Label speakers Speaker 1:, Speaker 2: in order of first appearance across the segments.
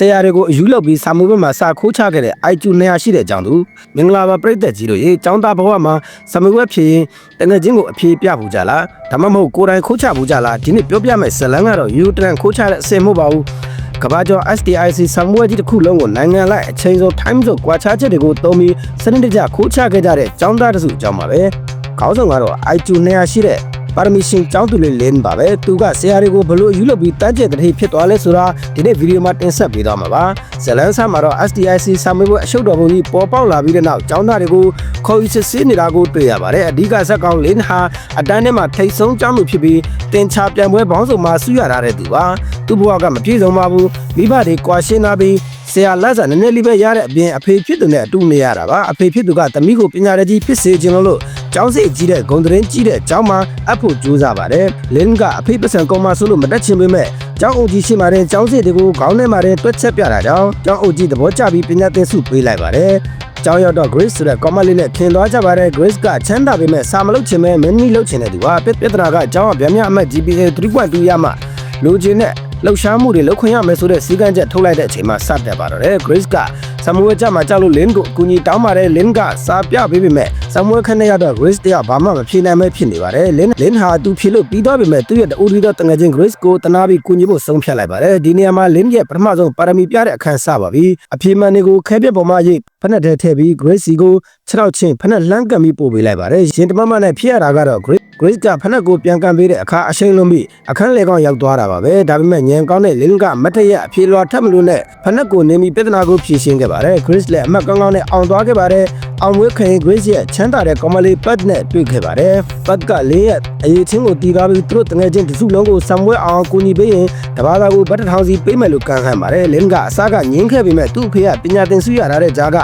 Speaker 1: ဆရာတွေကိုအယူလောက်ပြီးစာမှုဘက်မှာစာခိုးချခဲ့တဲ့ IQ 200ရှိတဲ့အကြောင်းသူမင်္ဂလာပါပြိသက်ကြီးတို့ရေចောင်းသားဘဝမှာစာမှုဘက်ဖြစ်ရင်တငယ်ချင်းကိုအဖြေပြဖို့ကြလားဒါမှမဟုတ်ကိုယ်တိုင်ခိုးချဖို့ကြလားဒီနေ့ပြောပြမယ့်ဇလန်းကတော့ U တန်ခိုးချတဲ့အစင်မဟုတ်ပါဘူးကဘာကျော် STIC ဆံမွေးကြီးတစ်ခုလုံးကိုနိုင်ငံလိုက်အချိန်စုံ time စုံကွာခြားချက်တွေကိုသုံးပြီးစနစ်တကျခိုးချခဲ့ကြတဲ့ចောင်းသားတစုအကြောင်းပါပဲခေါင်းဆောင်ကတော့ IQ 200ရှိတဲ့ ပါရမီရှင်ကျောင်းသူလေးလင်းပါပဲသူကဆရာတွေကိုဘလို့ယူလုပ်ပြီးတန်းကျက်တဲ့ထိဖြစ်သွားလဲဆိုတာဒီနေ့ဗီဒီယိုမှာတင်ဆက်ပေးသွားမှာပါဇလန်းဆမ်းမှာတော့ STIC စာမေးပွဲအရှုပ်တော်ပုံကြီးပေါ်ပေါက်လာပြီးတဲ့နောက်ကျောင်းသားတွေကိုခေါ်ယူစစ်ဆေးနေတာကိုတွေ့ရပါတယ်အဓိကဇက်ကောင်လင်းဟာအတန်းထဲမှာထိတ်ဆုံးကျောင်းသူဖြစ်ပြီးတင်ချပြန်ပွဲဘောင်းဆောင်မှာဆူရထားတဲ့သူပါသူ့ဘဝကမပြည့်စုံပါဘူးမိဘတွေကွာရှင်းလာပြီးဆရာလက်စာနည်းနည်းလေးပဲရတဲ့အပြင်အဖေဖြစ်သူနဲ့အတူနေရတာပါအဖေဖြစ်သူကတမိကိုပညာရည်ကြီးဖြစ်စေခြင်းလို့ ကျောင်းစိတ်ကြီးတဲ့ဂုံတရင်ကြီးတဲ့ကျောင်းမှာအဖို့ကြိုးစားပါတယ်လင်းကအဖေပစံကောင်းမဆိုလို့မတက်ချင်ပေမဲ့ကျောင်းအုပ်ကြီးရှိမှတဲ့ကျောင်းစိတ်တွေကိုခေါင်းထဲမှာတွက်ချက်ပြတာကြောင့်ကျောင်းအုပ်ကြီးသဘောကျပြီးပညာသင်ဆုပေးလိုက်ပါတယ်ကျောင်းရောက်တော့ Grace ဆိုတဲ့ comment လေးနဲ့ခင်သွားကြပါတယ် Grace ကချမ်းသာပေမဲ့စာမလုပ်ချင်မဲ့မင်းကြီးလုပ်ချင်တဲ့သူကပြဿနာကကျောင်းကဗျာမြအမတ် GPA 3.2ရမှလူချင်းနဲ့ လှုပ်ရှားမှုတွေလှုပ်ခွင့်ရမယ်ဆိုတဲ့စီကံချက်ထုတ်လိုက်တဲ့အချိန်မှာစတက်ပါတော့တယ် Grace ကဆမ်မွေးကြမှာကြောက်လို့ Lin ကိုအကူအညီတောင်းပါတယ် Lin ကစာပြပေးပေမဲ့ဆမ်မွေးခနဲ့ရတော့ Grace တရားဘာမှမဖြေနိုင်မဲဖြစ်နေပါတယ် Lin Lin ဟာသူဖြေလို့ပြီးတော့ပေမဲ့သူ့ရဲ့တူရီတော့တငယ်ချင်း Grace ကိုတနာပြီးကူညီဖို့ဆုံးဖြတ်လိုက်ပါတယ်ဒီနေရာမှာ Lin ရဲ့ပထမဆုံးပါရမီပြတဲ့အခန်းစပါပြီအပြေမှန်တွေကိုခဲပြက်ပေါ်မှာရိတ်ဖက်နဲ့ထဲထည့်ပြီး Grace စီကိုခြေထောက်ချင်းဖက်နဲ့လှမ်းကန်ပြီးပို့ပေးလိုက်ပါတယ်ရင်တမမနဲ့ဖြစ်ရတာကတော့ Grace Grace ကဖက်နဲ့ကိုပြန်ကန်ပေးတဲ့အခါအရှိန်လုံးပြီးအခန်းလေကောင်ရောက်သွားတာပါပဲဒါပေမဲ့ညံကောင်းတဲ့ Lin ကမတ်ထရက်အပြေလွာထပ်မလို့နဲ့ဖက်နဲ့ကိုနေမီပြဿနာကိုဖြေရှင်းခဲ့ပါတယ် Grace လည်းအမတ်ကောင်းကောင်းနဲ့အောင်သွားခဲ့ပါတယ်အောင်ဝဲခင် Grace ရဲ့ချမ်းသာတဲ့ Comely Pad နဲ့တွေ့ခဲ့ပါတယ် Pad ကလေးရဲ့အရေးချင်းကိုတီးကားပြီးသူတို့တငယ်ချင်းတစုလုံးကိုဆံမွဲအောင်ကူညီပေးရင်တဘာသာကိုဗတ်တထောင်စီပေးမယ်လို့ကမ်းဟန်ပါတယ်လင်းကအစားကငင်းခဲ့ပေမဲ့သူ့အဖေကပညာသင်ဆုရထားတဲ့ဂျာက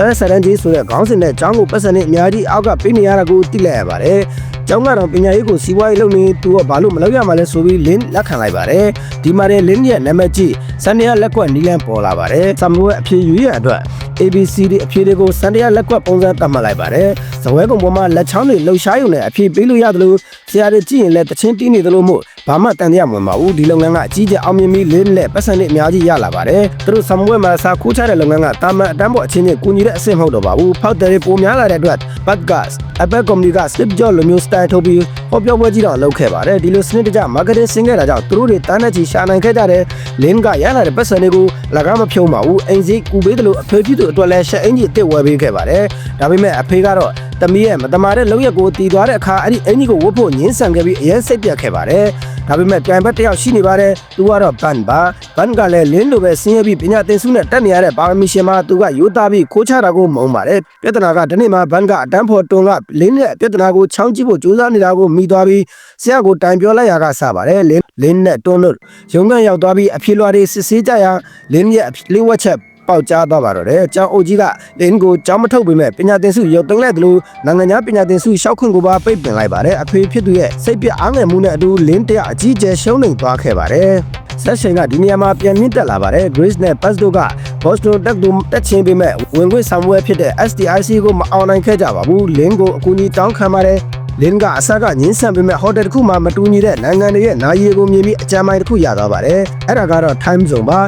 Speaker 1: ဆရဆရန်ကြီးဆိုတဲ့ခေါင်းစဉ်နဲ့ကျောင်းကိုပတ်စံနဲ့အများကြီးအောက်ကပေးနေရတာကိုသိလိုက်ရပါတယ်ကျောင်းကတော့ပညာရေးကိုစီးပွားရေးလုပ်နေသူကဘာလို့မလုပ်ရမှလဲဆိုပြီးလင်းလက်ခံလိုက်ပါတယ်ဒီမှာတဲ့လင်းရဲ့နာမည်ကြီးစန်နီယာလက်ကွက်နီလန်ပေါ်လာပါတယ်ဆမ်မွဲအဖြေယူရအတွက် ABCD အဖြေတွေကိုစန်တရားလက်ကွက်ပုံစံသတ်မှတ်လိုက်ပါတယ်။ဇဝဲကုံပေါ်မှာလက်ချောင်းတွေလှုပ်ရှားရုံနဲ့အဖြေပေးလို့ရတယ်လို့ဆရာတွေကြည့်ရင်လည်းတချင်းတီးနေတယ်လို့မို့ ဘာမှတန်တရားမဝင်ပါဘူးဒီလုပ်ငန်းကအကြီးကျယ်အောင်မြင်ပြီးလင်းလက်ပတ်စံတွေအများကြီးရလာပါတယ်။သူတို့ဆမ်ဝဲမှာစာခိုးချတဲ့လုပ်ငန်းကတာမန်အတန်းပေါ်အချင်းချင်းကူညီတဲ့အဆင့်မဟုတ်တော့ပါဘူး။ဖောက်တယ်ပိုများလာတဲ့အတွက် podcast Apple Company က slip job လိုမျိုး style ထုတ်ပြီးဟောပြောပွဲကြီးတော့လုပ်ခဲ့ပါတယ်ဒီလိုစနစ်တကျ marketing ဆင်းခဲ့တာကြောင့်သူတို့တွေတန်းတဲ့ချီရှာနိုင်ခဲ့ကြတယ်လင်းကရလာတဲ့ပတ်စံတွေကိုလကားမဖြုံးပါဘူးအိမ်စီကူပေးတယ်လို့အဖေပြသူအတွက်လည်းရှက်အင်ကြီးအစ်စ်ဝယ်ပေးခဲ့ပါတယ်ဒါပေမဲ့အဖေကတော့တမီးရဲ့မတမာတဲ့လောက်ရက်ကိုတီးသွားတဲ့အခါအဲ့ဒီအင်ကြီးကိုဝတ်ဖို့ညှင်းဆန်ခဲ့ပြီးအရင်စိတ်ပြတ်ခဲ့ပါတယ် ဒါပေမဲ့ပြန်ဘက်တစ်ယောက်ရှိနေပါတယ်သူကတော့ဘန်ပါဘန်ကလည်းလင်းလိုပဲဆင်းရဲပြီးပညာသင်ဆုနဲ့တက်နေရတဲ့ပါမီရှင်မှာသူကယူသားပြီးခိုးချတာကိုမုံပါတယ်ပြဿနာကဒီနေ့မှာဘန်ကအတန်းဖော်တွန်ကလင်းရဲ့ပြဿနာကိုချောင်းကြည့်ဖို့ကြိုးစားနေတာကိုမိသွားပြီးဆရာကိုတိုင်ပြောလိုက်ရကစပါတယ်လင်းလင်းနဲ့တွန်းတို့ရုံကန်ရောက်သွားပြီးအဖြေလွှာတွေစစ်ဆေးကြရလင်းရဲ့လေးဝက်ချက် ပေါက်ကြားသွားပါတော့တယ်။ကျောင်းအုပ်ကြီးကလင်းကိုကျောင်းမထုတ်ပေမဲ့ပညာသင်ဆုရုပ်သိမ်းလိုက်တယ်လို့နိုင်ငံခြားပညာသင်ဆုရှောက်ခွင့်ကိုပါပိတ်ပင်လိုက်ပါတယ်။အဖေဖြစ်သူရဲ့စိတ်ပြအားငယ်မှုနဲ့အတူလင်းတရအကြီးကျယ်ရှုံးနိမ့်သွားခဲ့ပါတယ်။ဆက်ရှင်ကဒီနေရာမှာပြန်မြင့်တက်လာပါတယ် Grace နဲ့ Pass တို့က Boston တက်သူတက်ချင်းပေမဲ့ဝင်ခွင့်ဆောင်ပွဲဖြစ်တဲ့ STIC ကိုမအောင်နိုင်ခဲ့ကြပါဘူးလင်းကိုအကူအညီတောင်းခံပါတယ်လင်းကအဆက်ကငင်းဆန်ပေမဲ့ဟိုတယ်တစ်ခုမှမတူညီတဲ့နိုင်ငံတွေရဲ့နာရီကိုမြင်ပြီးအကြမ်းပိုင်းတစ်ခုရသွားပါတယ်အဲ့ဒါကတော့ time zone ပါ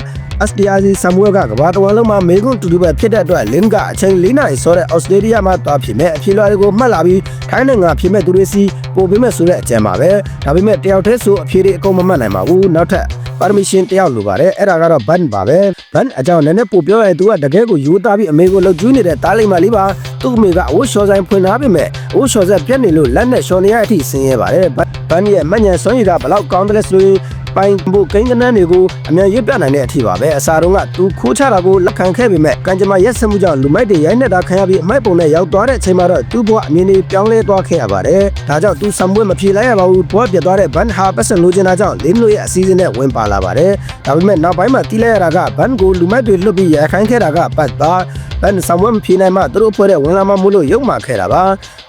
Speaker 1: SDRC ဆမ်မွေးကကဘာတဝမ်းလုံးမှာမေကွန်းတူတူပဲဖြစ်တဲ့အတွက်လင်းကအချိန်၄နာရီစောတဲ့ဩစတြေးလျမှာသွားဖြစ်မဲ့အဖြေလွှာတွေကိုမှတ်လာပြီးထိုင်းနိုင်ငံဖြစ်မဲ့သူတွေစီပို့ပေးမဲ့ဆိုတဲ့အကြံပါပဲဒါပေမဲ့တယောက်တည်းဆိုအဖြေတွေအကုန်မမှတ်နိုင်ပါဘူးနောက်ထပ် permission တယောက်လိုပါတယ်အဲ့ဒါကတော့ ban ပါပဲ ban အကြောင်းနည်းနည်းပို့ပြောရင်သူကတကယ်ကိုယူသားပြီးအမေကိုလှုပ်ကျူးနေတဲ့တားလိမ့်မလေးပါသူ့အမေကအဝတ်လျှော်ဆိုင်ဖွင့်ထားပေမဲ့အဝတ်လျှော်ဆက်ပြက်နေလို့လက်နဲ့လျှော်နေရတဲ့အထိဆင်းရဲပါတယ် ban ရဲ့မညံစွမ်းရည်ကဘလောက်ကောင်းတယ်လဲဆိုရင်ပိုင်ဖို့ကိန်းကနန်းတွေကိုအမြန်ရွတ်ပြနိုင်တဲ့အထိပါပဲအစာတုန်းကသူခိုးချတာကိုလက်ခံခဲ့ပေမဲ့ကံကြမ္မာရက်စမှုကြောင့်လူမိုက်တွေရိုက်နေတာခံရပြီးအမိုက်ပုံနဲ့ရောက်သွားတဲ့အချိန်မှာတော့သူ့ဘဝအမြင်တွေပြောင်းလဲသွားခဲ့ရပါတယ်ဒါကြောင့်သူဆံပွဲမဖြေလိုက်ရပါဘူးဘဝပြတ်သွားတဲ့ဘန်ဟာပတ်စံလိုချင်တာကြောင့်လင်းလို့ရဲ့အစည်းအဝေးနဲ့ဝင်ပါလာပါတယ်ဒါပေမဲ့နောက်ပိုင်းမှာတီးလိုက်ရတာကဘန်ကိုလူမိုက်တွေလွတ်ပြီးရခိုင်းခဲ့တာကပတ်သားဘန်ဆံပွဲမဖြေနိုင်မှသူတို့ဖွဲ့တဲ့ဝင်လာမှမို့လို့ရုံမှခဲ့တာပါ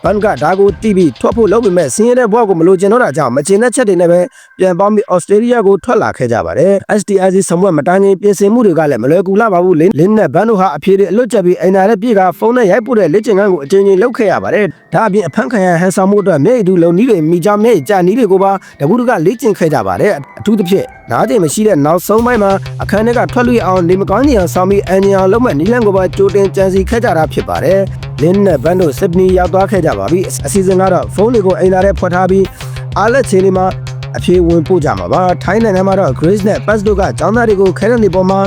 Speaker 1: ဘန်ကဒါကိုတီးပြီးထွက်ဖို့လုပ်ပေမဲ့ဆင်းရဲတဲ့ဘဝကိုမလိုချင်တော့တာကြောင့်မချင်တဲ့ချက်တွေနဲ့ပဲပြန်ပေါင်းပြီးဩစတြေးလျရက်ကိုထွက်လာခဲ့ကြပါတယ် SDIC စံမွက်မတန်းချင်းပြင်ဆင်မှုတွေကလည်းမလွယ်ကူလာပါဘူးလင်းလင်းနဲ့ဘန်တို့ဟာအဖြေတွေအလွတ်ကျက်ပြီးအိမ်နာတဲ့ပြေကဖုန်းနဲ့ရိုက်ပို့တဲ့လက်ကျင်ကန်းကိုအချင်းချင်းလုပ်ခဲ့ရပါတယ်ဒါအပြင်အဖမ်းခံရဟန်ဆောင်မှုအတွက်မျက်ရည်တူလုံနီးတွေမိကြမျက်ရည်ကြနီးတွေကိုပါတကူတကလေ့ကျင့်ခဲ့ကြပါတယ်အထူးသဖြင့်နားကျင်မရှိတဲ့နောက်ဆုံးပိုင်းမှာအခန်းထဲကထွက်လို့ရအောင်နေမကောင်းနေအောင်ဆောင်ပြီးအန်ဂျီအောင်လုံးမဲ့နီလန်ကိုပါကြိုတင်ကြံစီခဲ့ကြတာဖြစ်ပါတယ်လင်းနဲ့ဘန်တို့စစ်ပနီရောက်သွားခဲ့ကြပါပြီအစီအစဉ်ကတော့ဖုန်းတွေကိုအိမ်နာထဲဖွက်ထားပြီးအားလက်ချင်းလေးမှာ အဖြေဝင်ပို့ကြမှာပါထိုင်းနိုင်ငံမှာတော့ Grace နဲ့ Pass တို့ကចောင်းသားတွေကိုခဲတဲ့နေပေါ်မှာ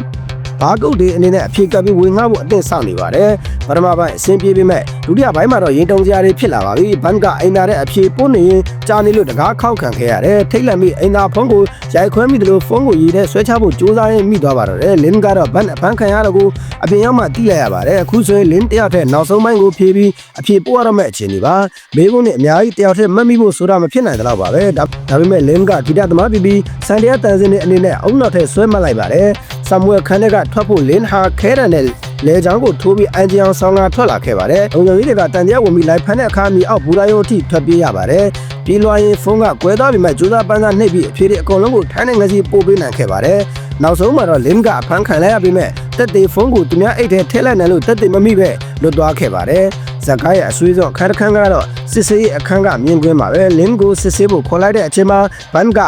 Speaker 1: ဘာကုတ်တွေအနေနဲ့အဖြေကပ်ပြီးဝင်ငှဖို့အသင့်ဆောင်နေပါတယ်ပထမပိုင်းအဆင်ပြေပေမဲ့ဒုတိယပိုင်းမှာတော့ရင်တုံစရာတွေဖြစ်လာပါပြီဘန်ကအိမ်နာတဲ့အဖြေပို့နေရင်ကြာနေလို့တကားခောက်ခံခဲ့ရတယ်ထိတ်လန့်ပြီးအိမ်နာဖုန်းကိုရိုက်ခွဲမိတယ်လို့ဖုန်းကိုရေးတဲ့ဆွဲချဖို့ကြိုးစားရင်းမိသွားပါတော့တယ်လင်းကတော့ဘန်အဖမ်းခံရတော့ကိုအပြင်ရောက်မှတိလိုက်ရပါတယ်အခုဆိုရင်လင်းတယောက်ထက်နောက်ဆုံးပိုင်းကိုဖြေပြီးအဖြေပို့ရတော့မဲ့အခြေအနေပါမေကုန်းနဲ့အများကြီးတယောက်ထက်မတ်မိဖို့ဆိုတာမဖြစ်နိုင်တော့ပါပဲဒါဒါပေမဲ့လင်းကဂီတသမားပြီးပြီးစန်တရာတန်စင်တဲ့အနေနဲ့အုံနောက်ထက်ဆွဲမှတ်လိုက်ပါတယ်ဆမ်မွေလ်ခန်တဲ့ကထွက်ဖို့လင်းဟာခဲရန်နဲ့ လေချောင်းကိုထိုးပြီးအန်ဂျီအောင်ဆောင်းကထွက်လာခဲ့ပါတယ်။အုံကြီးတွေကတန်တရားဝင်ပြီးလိုက်ဖမ်းတဲ့အခါမီအောက်ဘူရာယုံအထိထွက်ပြေးရပါတယ်။ပြေးလွှားရင်ဖုန်းကကွဲသွားပြီမဲ့ကြိုးစားပန်းစားနှိပ်ပြီးအဖြေတွေအကုန်လုံးကိုထိုင်းနိုင်ငံစီပို့ပေးနိုင်ခဲ့ပါတယ်။နောက်ဆုံးမှာတော့လင်းကအဖမ်းခံလိုက်ရပြီးမဲ့တက်တေဖုန်းကိုသူများအိတ်ထဲထည့်လိုက်နိုင်လို့တက်တေမမိပဲလွတ်သွားခဲ့ပါတယ်။ဇက်ကားရဲ့အဆွေးဆုံးအခန်းတစ်ခန်းကတော့စစ်စေးအခန်းကမြင်ကွင်းပါပဲလင်းကိုစစ်စေးဖို့ခေါ်လိုက်တဲ့အချိန်မှာဘန်က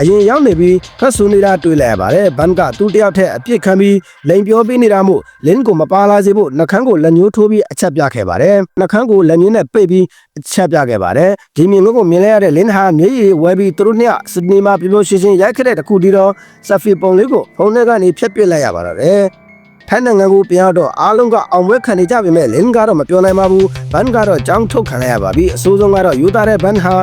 Speaker 1: အရင်ရောက်နေပြီးဖတ်ဆူနေတာတွေ့လိုက်ရပါတယ်ဘန်ကသူ့တယောက်ထက်အပြစ်ခံပြီးလိန်ပြောပေးနေတာမို့လင်းကိုမပါလာစေဖို့နှကန်းကိုလက်ညှိုးထိုးပြီးအချက်ပြခဲ့ပါတယ်နှကန်းကိုလက်ညှိုးနဲ့ပိတ်ပြီးအချက်ပြခဲ့ပါတယ်ဒီမြင်ကွင်းကိုမြင်လိုက်ရတဲ့လင်းဟာမျက်ရည်ဝဲပြီးသူတို့နှစ်ယောက်စနီမာပြပြရှင်းရှင်းရိုက်ခဲ့တဲ့တခုဒီတော့ဆဖီပုံလေးကိုဖုန်းထဲကနေဖျက်ပစ်လိုက်ရပါတော့တယ်ထိုင်းနိုင်ငံကိုပြန်တော့အားလုံးကအောင်ပွဲခံနေကြပေမဲ့လင်းကတော့မပြောနိုင်ပါဘူးဘန်ကတော့ကြောင်းထုတ်ခံလိုက်ရပါပြီအဆိုးဆုံးကတော့ယူတာတဲ့ဘန်ဟာ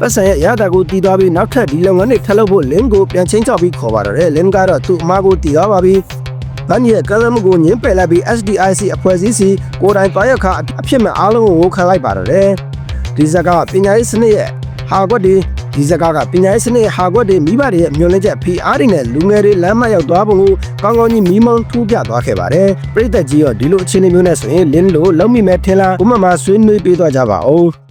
Speaker 1: ပတ်စံရဲ့ရတာကိုတည်သွားပြီးနောက်ထပ်ဒီလုပ်ငန်းတွေထပ်လုပ်ဖို့လင်းကိုပြန်ချင်းချောက်ပြီးခေါ်ပါတော့တယ်လင်းကတော့သူ့အမားကိုတည်သွားပါပြီဘန်ရဲ့ကလမ်ကိုညင်းပယ်လိုက်ပြီး SDIC အဖွဲ့အစည်းစီကိုယ်တိုင်တွားရက်ခါအဖြစ်မဲ့အားလုံးကိုဝခံလိုက်ပါတော့တယ်ဒီဇက်ကပညာရေးစနစ်ရဲ့ဟာကွက်ဒီဒီဇက်ကကပညာရေးစနစ်ဟာကွက်တွေမိဘတွေရဲ့မျှော်လင့်ချက် PR တွေနဲ့လူငယ်တွေလမ်းမရောက်သွားပုံကိုကောင်းကောင်းကြီးမီးမောင်းထူးပြသွားခဲ့ပါတယ်ပြည်သက်ကြီးရောဒီလိုအခြေအနေမျိုးနဲ့ဆိုရင်လင်းလို့လုံးမိမဲ့ထင်လားဘုမမဆွေးနွေးပေးသွားကြပါဦး